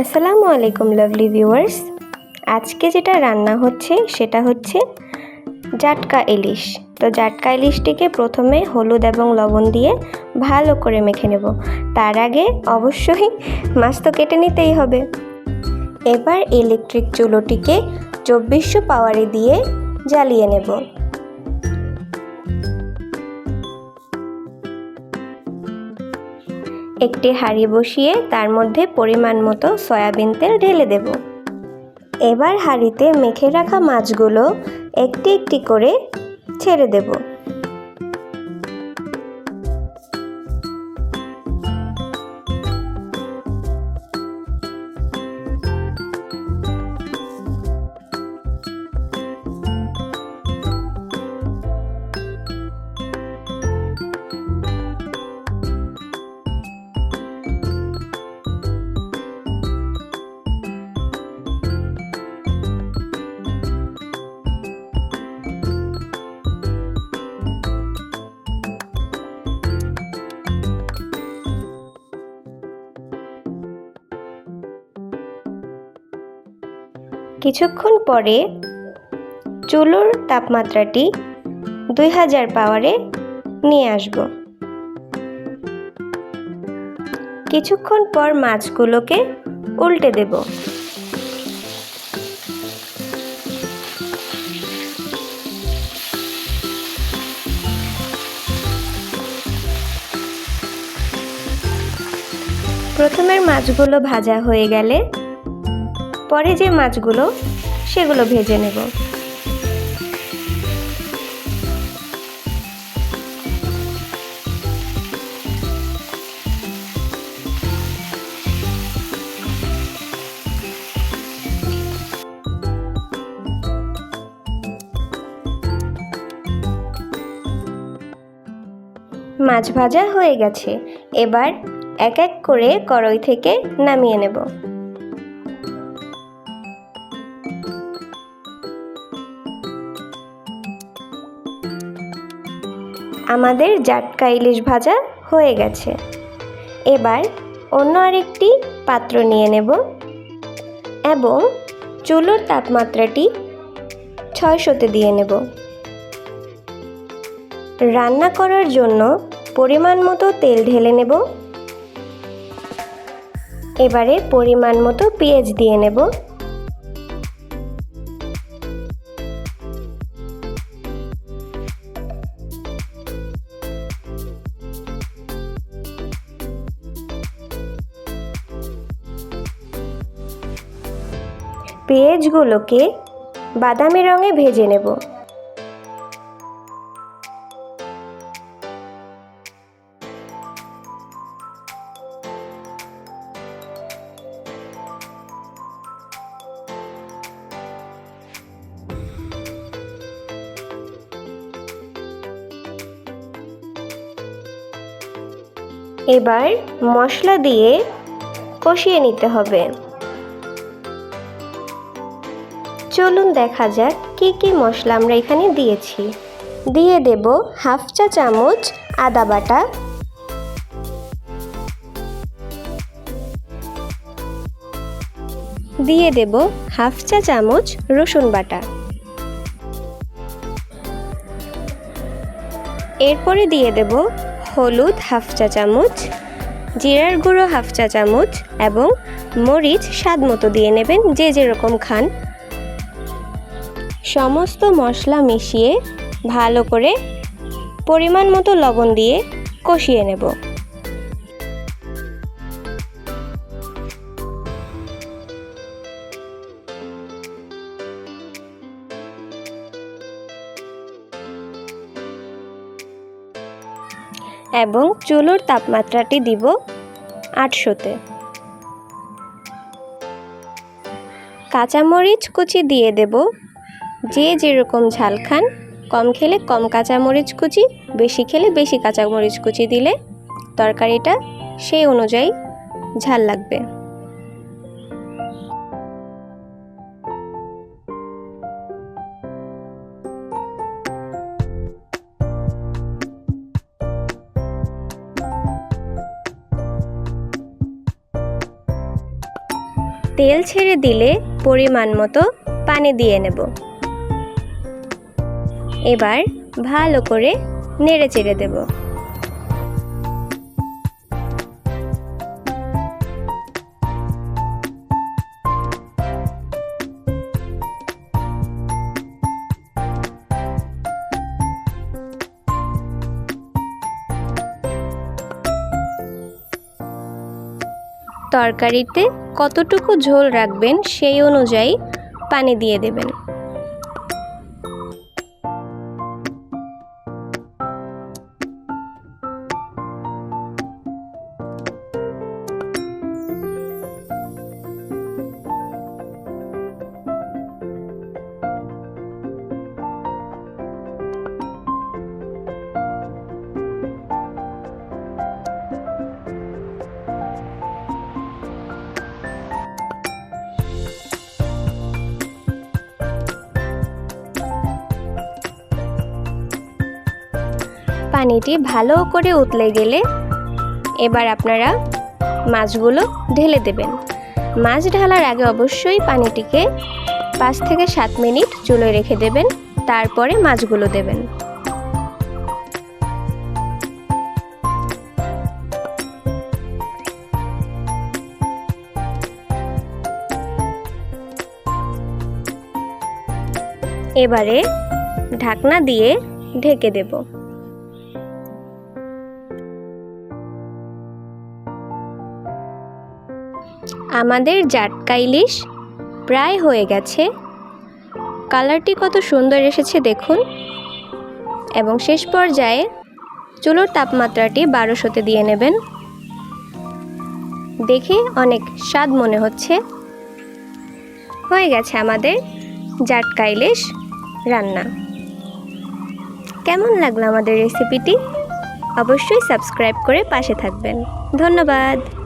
আসসালামু আলাইকুম lovely viewers আজকে যেটা রান্না হচ্ছে, সেটা হচ্ছে জাটকা ইলিশ। তো জাটকা ইলিশটিকে প্রথমে হলুদ এবং লবণ দিয়ে ভালো করে মেখে নেব। তার আগে অবশ্যই মাছ তো কেটে নিতেই হবে। এবার ইলেকট্রিক চুলোটিকে চব্বিশশো পাওয়ারে দিয়ে জ্বালিয়ে নেব। একটি হাঁড়ি বসিয়ে তার মধ্যে পরিমাণ মতো সয়াবিন তেল ঢেলে দেব। এবার হাঁড়িতে মেখে রাখা মাছগুলো একটি একটি করে ছেড়ে দেব। কিছুক্ষণ পরে চুলোর তাপমাত্রাটি দুই হাজার পাওয়ারে নিয়ে আসব। কিছুক্ষণ পর মাছগুলোকে উল্টে দেব। প্রথমের মাছগুলো ভাজা হয়ে গেলে পরে যে মাছগুলো, সেগুলো ভেজে নেব। মাছ ভাজা হয়ে গেছে। এবার এক এক করে কড়াই থেকে নামিয়ে নেব। আমাদের জাটকা ইলিশ ভাজা হয়ে গেছে। এবার অন্য আরেকটি পাত্র নিয়ে নেব এবং চুলোর তাপমাত্রাটি ছয়শোতে দিয়ে নেব। রান্না করার জন্য পরিমাণ মতো তেল ঢেলে নেব। এবারে পরিমাণ মতো পেঁয়াজ দিয়ে নেব। পেঁয়াজগুলোকে বাদামি রঙে ভেজে নেব। এবার মশলা দিয়ে কষিয়ে নিতে হবে। চলুন দেখা যাক কি কি মশলা আমরা এখানে দিয়েছি। দিয়ে দেব হাফ চা চামচ আদা বাটা। দিয়ে দেব হাফ চা চামচ রসুন বাটা। এরপরে দিয়ে দেব হলুদ হাফ চা চামচ, জিরার গুঁড়ো হাফ চা চামচ এবং মরিচ স্বাদ মতো দিয়ে নেবেন যে যেরকম খান। সমস্ত মশলা মিশিয়ে ভালো করে পরিমাণ মতো লবণ দিয়ে কষিয়ে নেব। এবং চুলোর তাপমাত্রাটি দিব আটশোতে। কাঁচামরিচ কুচি দিয়ে দেব যে যেরকম ঝাল খান, কম খেলে কম কাঁচামরিচ কুচি, বেশি খেলে বেশি কাঁচামরিচ কুচি দিলে তরকারিটা সেই অনুযায়ী ঝাল লাগবে। তেল ছেড়ে দিলে পরিমাণ মতো পানি দিয়ে নেব। এবার ভালো করে নেড়ে চেড়ে দেব। তরকারিতে কতটুকু ঝোল রাখবেন সেই অনুযায়ী পানি দিয়ে দেবেন। পানিটি ভালো করে উতলে গেলে এবার আপনারা মাছগুলো ঢেলে দেবেন। মাছ ঢালার আগে অবশ্যই পানিটিকে পাঁচ থেকে সাত মিনিট চুলোয় রেখে দেবেন, তারপরে মাছগুলো দেবেন। এবারে ঢাকনা দিয়ে ঢেকে দেবো। আমাদের জাটকা ইলিশ প্রায় হয়ে গেছে। কালারটি কত সুন্দর এসেছে দেখুন। এবং শেষ পর্যায়ে চুলোর তাপমাত্রাটি বারোশোতে দিয়ে নেবেন। দেখে অনেক স্বাদ মনে হচ্ছে। হয়ে গেছে আমাদের জাটকা ইলিশ রান্না। কেমন লাগল আমাদের রেসিপিটি? অবশ্যই সাবস্ক্রাইব করে পাশে থাকবেন। ধন্যবাদ।